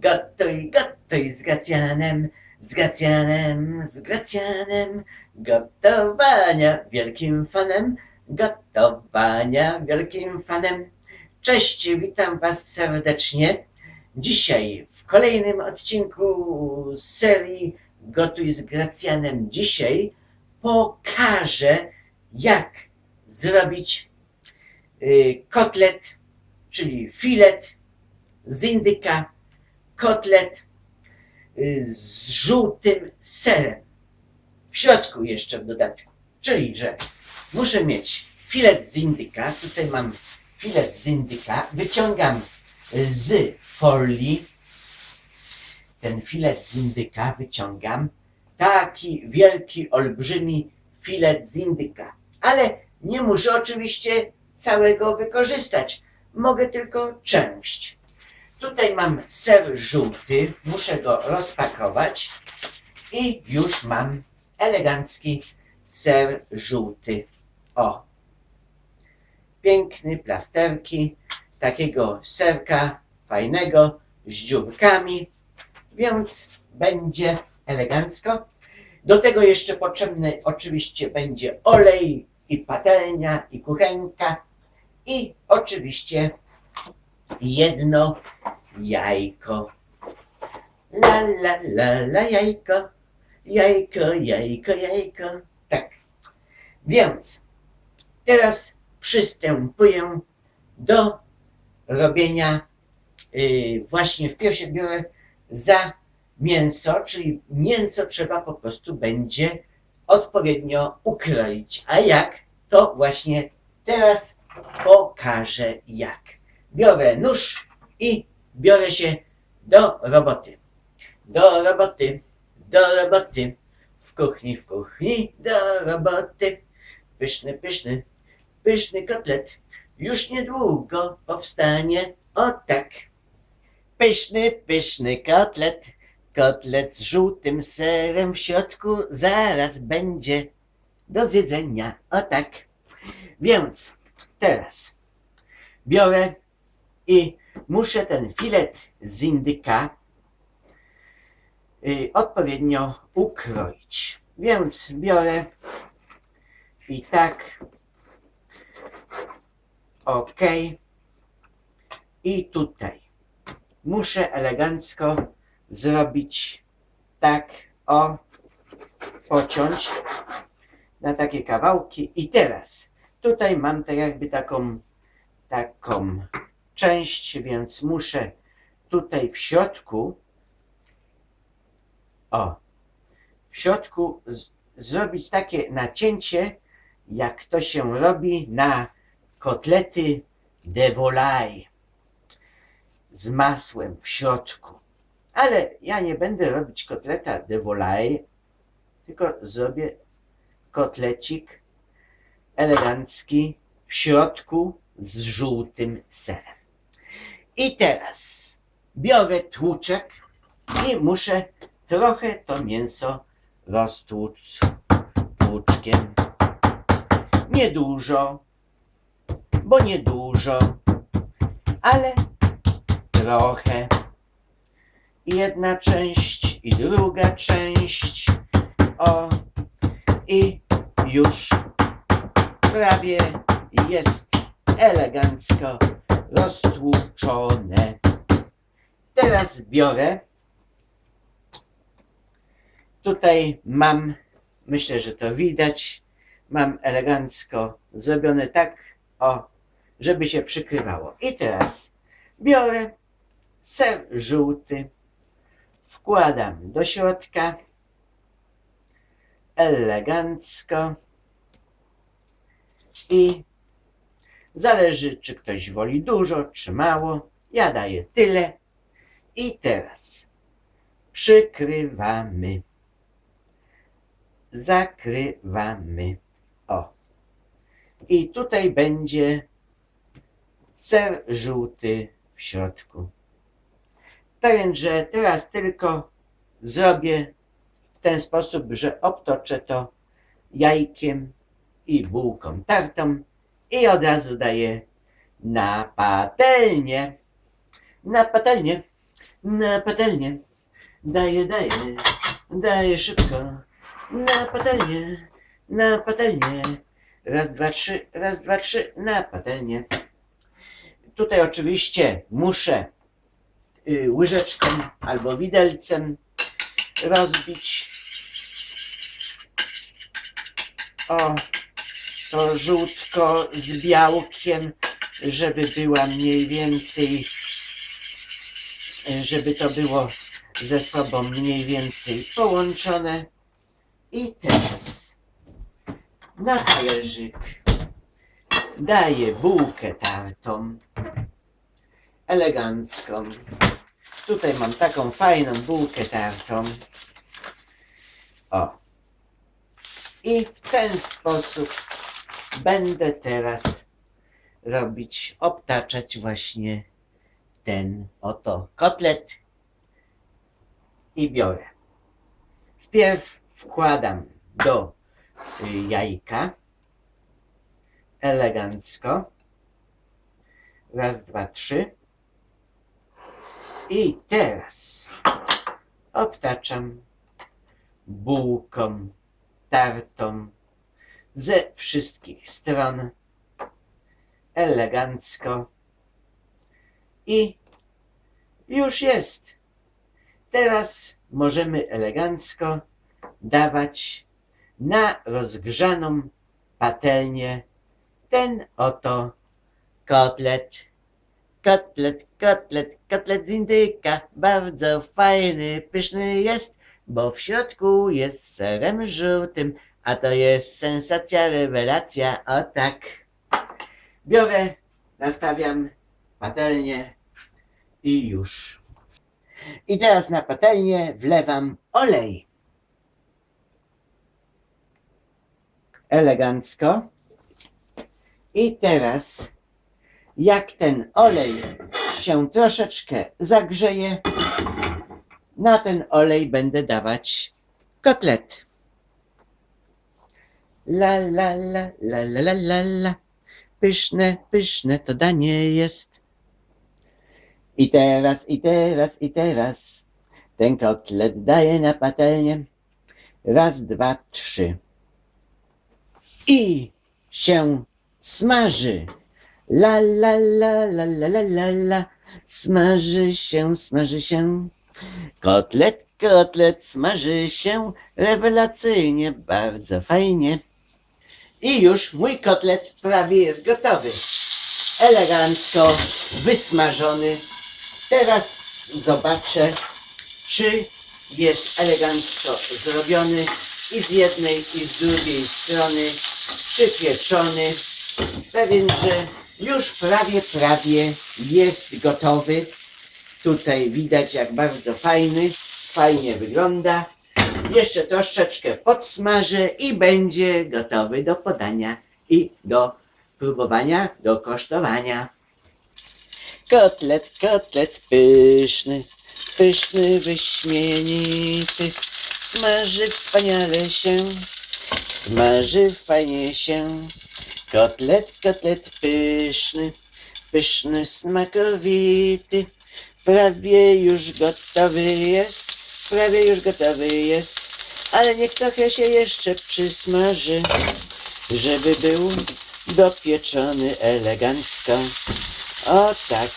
Gotuj, gotuj z Gracjanem, z Gracjanem, z Gracjanem. Gotowania wielkim fanem, gotowania wielkim fanem. Cześć, witam Was serdecznie. Dzisiaj w kolejnym odcinku serii Gotuj z Gracjanem. Dzisiaj pokażę, jak zrobić y, kotlet, czyli filet z indyka, kotlet y, z żółtym serem. W środku jeszcze w dodatku. Czyli, że muszę mieć filet z indyka. Tutaj mam filet z indyka. Wyciągam z folii ten filet z indyka. Wyciągam. Taki wielki, olbrzymi filet z indyka. Ale nie muszę oczywiście całego wykorzystać. Mogę tylko część. Tutaj mam ser żółty, muszę go rozpakować i już mam elegancki ser żółty. O! Piękny, plasterki, takiego serka fajnego, z dziurkami, więc będzie elegancko. Do tego jeszcze potrzebny oczywiście będzie olej i patelnia i kuchenka i oczywiście jedno jajko. La la la la jajko, jajko, jajko, jajko. Tak. Więc teraz przystępuję do robienia yy, właśnie w pierwsze biorę za mięso, czyli mięso trzeba po prostu będzie odpowiednio ukroić. A jak? To właśnie teraz pokażę jak. Biorę nóż i biorę się do roboty. Do roboty, do roboty. W kuchni, w kuchni, do roboty. Pyszny, pyszny, pyszny kotlet. Już niedługo powstanie. O tak. Pyszny, pyszny kotlet. Kotlet z żółtym serem w środku zaraz będzie do zjedzenia. O tak. Więc teraz biorę i muszę ten filet z indyka y, odpowiednio ukroić. Więc biorę i tak. Ok. I tutaj muszę elegancko zrobić tak, o, pociąć na takie kawałki. I teraz tutaj mam tak jakby taką, taką część, więc muszę tutaj w środku, o, w środku zrobić takie nacięcie, jak to się robi na kotlety de volaille z masłem w środku. Ale ja nie będę robić kotleta de volaille, tylko zrobię kotlecik elegancki w środku z żółtym serem. I teraz biorę tłuczek i muszę trochę to mięso roztłuc tłuczkiem. Niedużo, bo niedużo, ale trochę. Jedna część i druga część. O, i już prawie jest elegancko roztłuczone. Teraz biorę. Tutaj mam, myślę, że to widać, mam elegancko zrobione tak, o, żeby się przykrywało. I teraz biorę ser żółty, wkładam do środka elegancko i zależy, czy ktoś woli dużo, czy mało. Ja daję tyle. I teraz przykrywamy. Zakrywamy. O. I tutaj będzie ser żółty w środku. Tak więc, że teraz tylko zrobię w ten sposób, że obtoczę to jajkiem i bułką tartą i od razu daję na patelnię. Na patelnię na patelnię. Daję, daję, daję szybko. Na patelnię, na patelnię. Raz, dwa, trzy, raz, dwa, trzy, na patelnię. Tutaj oczywiście muszę y, łyżeczką albo widelcem rozbić. O, to żółtko z białkiem, żeby była mniej więcej, żeby to było ze sobą mniej więcej połączone. I teraz na talerzyk daję bułkę tartą, elegancką. Tutaj mam taką fajną bułkę tartą. O. I w ten sposób będę teraz robić, obtaczać właśnie ten oto kotlet i biorę. Wpierw wkładam do y, jajka elegancko. Raz, dwa, trzy. I teraz obtaczam bułką tartą ze wszystkich stron elegancko i już jest. Teraz możemy elegancko dawać na rozgrzaną patelnię ten oto kotlet. Kotlet, kotlet, kotlet z indyka, bardzo fajny, pyszny jest, bo w środku jest serem żółtym, a to jest sensacja, rewelacja, o tak. Biorę, nastawiam patelnię i już. I teraz na patelnię wlewam olej. Elegancko. I teraz, jak ten olej się troszeczkę zagrzeje, na ten olej będę dawać kotlet. La la la la la la la la. Pyszne, pyszne to danie jest. I teraz, i teraz, i teraz ten kotlet daję na patelnię. Raz, dwa, trzy. I się smaży. La la la la la la la la. Smaży się, smaży się. Kotlet, kotlet smaży się rewelacyjnie, bardzo fajnie. I już mój kotlet prawie jest gotowy. Elegancko wysmażony. Teraz zobaczę, czy jest elegancko zrobiony i z jednej i z drugiej strony przypieczony. Pewien, że już prawie, prawie jest gotowy. Tutaj widać jak bardzo fajny, fajnie wygląda. Jeszcze troszeczkę podsmażę i będzie gotowy do podania i do próbowania, do kosztowania. Kotlet, kotlet pyszny, pyszny, wyśmienity. Smaży wspaniale się, smaży fajnie się. Kotlet, kotlet pyszny, pyszny, smakowity. Prawie już gotowy jest, prawie już gotowy jest. Ale niech trochę się jeszcze przysmaży, żeby był dopieczony elegancko. O tak.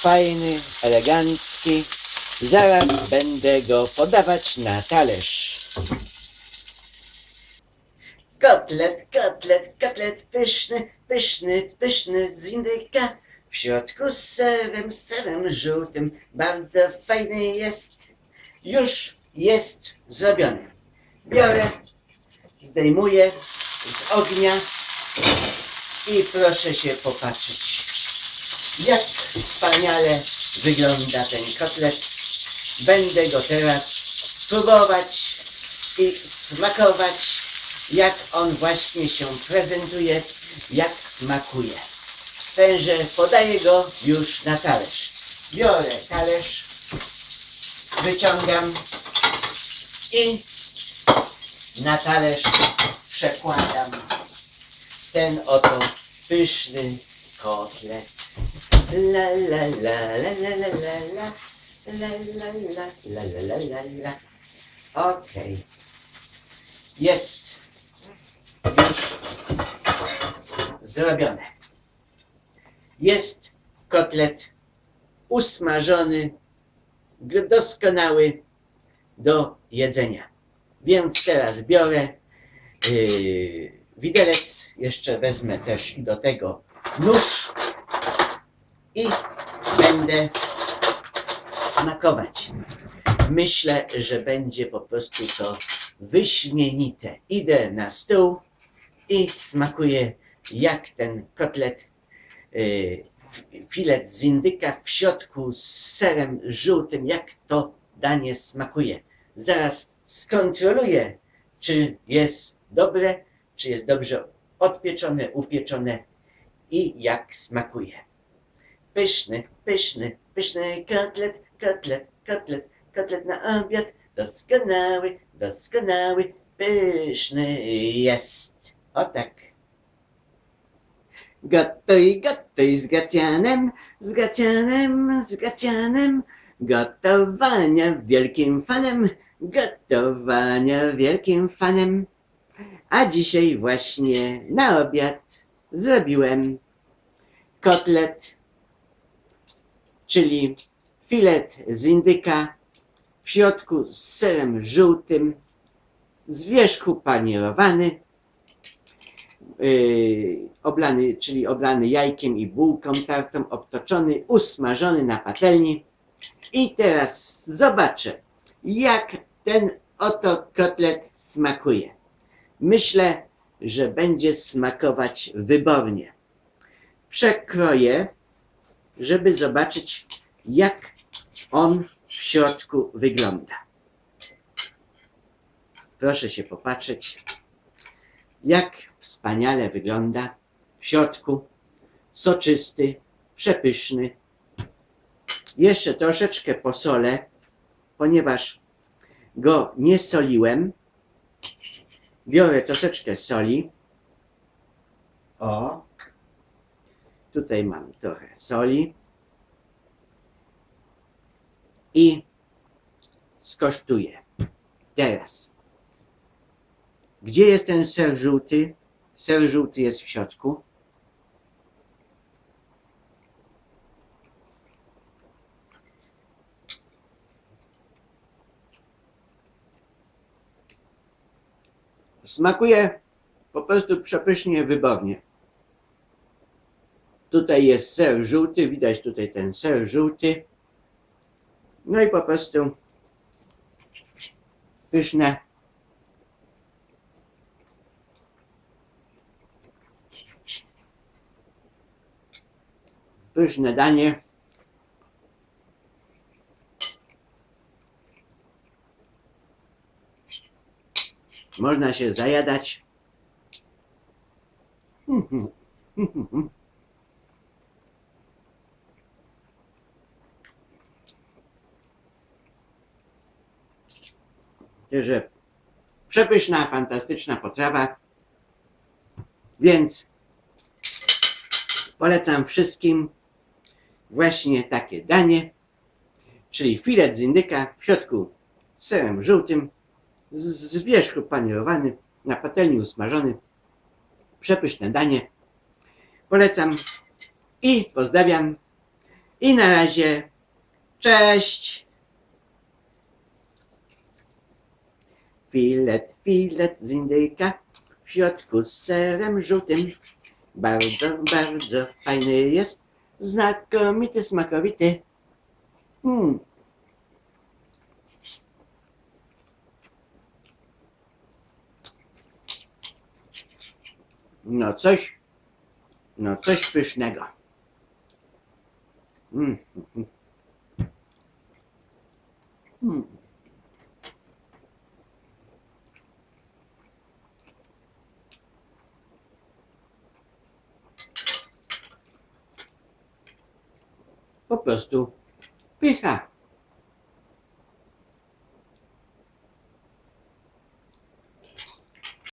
Fajny, elegancki. Zaraz będę go podawać na talerz. Kotlet, kotlet, kotlet pyszny, pyszny, pyszny z indyka. W środku z serem, serem żółtym. Bardzo fajny jest. Już jest zrobiony. Biorę, zdejmuję z ognia i proszę się popatrzeć, jak wspaniale wygląda ten kotlet. Będę go teraz próbować i smakować, jak on właśnie się prezentuje, jak smakuje. Tenże podaję go już na talerz. Biorę talerz, wyciągam i na talerz przekładam ten oto pyszny kotlet. La la la la la la la la la la la la la la la Okej. Jest. Już zrobione. Jest kotlet usmażony, doskonały do jedzenia. Więc teraz biorę yy, widelec, jeszcze wezmę też do tego nóż i będę smakować. Myślę, że będzie po prostu to wyśmienite. Idę na stół i smakuję jak ten kotlet, yy, filet z indyka w środku z serem żółtym, jak to danie smakuje. Zaraz skontroluję, czy jest dobre, czy jest dobrze odpieczone, upieczone i jak smakuje. Pyszny, pyszny, pyszny kotlet, kotlet, kotlet, kotlet na obiad. Doskonały, doskonały, pyszny jest. O tak. Gotuj, gotuj z Gacjanem, z Gacjanem, z Gacjanem. Gotowania wielkim fanem, gotowania wielkim fanem. A dzisiaj właśnie na obiad zrobiłem kotlet, czyli filet z indyka w środku z serem żółtym, z wierzchu panierowany, yy, oblany, czyli oblany jajkiem i bułką tartą, obtoczony, usmażony na patelni. I teraz zobaczę, jak ten oto kotlet smakuje. Myślę, że będzie smakować wybornie. Przekroję, żeby zobaczyć, jak on w środku wygląda. Proszę się popatrzeć, jak wspaniale wygląda w środku. Soczysty, przepyszny. Jeszcze troszeczkę posolę, ponieważ go nie soliłem. Biorę troszeczkę soli. O, tutaj mam trochę soli. I skosztuję. Teraz. Gdzie jest ten ser żółty? Ser żółty jest w środku. Smakuje po prostu przepysznie, wybornie. Tutaj jest ser żółty, widać tutaj ten ser żółty. No i po prostu pyszne. Pyszne danie. Można się zajadać. Także przepyszna, fantastyczna potrawa. Więc polecam wszystkim właśnie takie danie, czyli filet z indyka w środku z serem żółtym, z, z wierzchu panierowany, na patelni usmażony. Przepyszne danie. Polecam i pozdrawiam. I na razie. Cześć! Filet, filet z indyka w środku z serem żółtym. Bardzo, bardzo fajny jest. Znakomity, smakowity. Hmm. No coś, no coś pysznego. Mm. Mm. Po prostu pycha.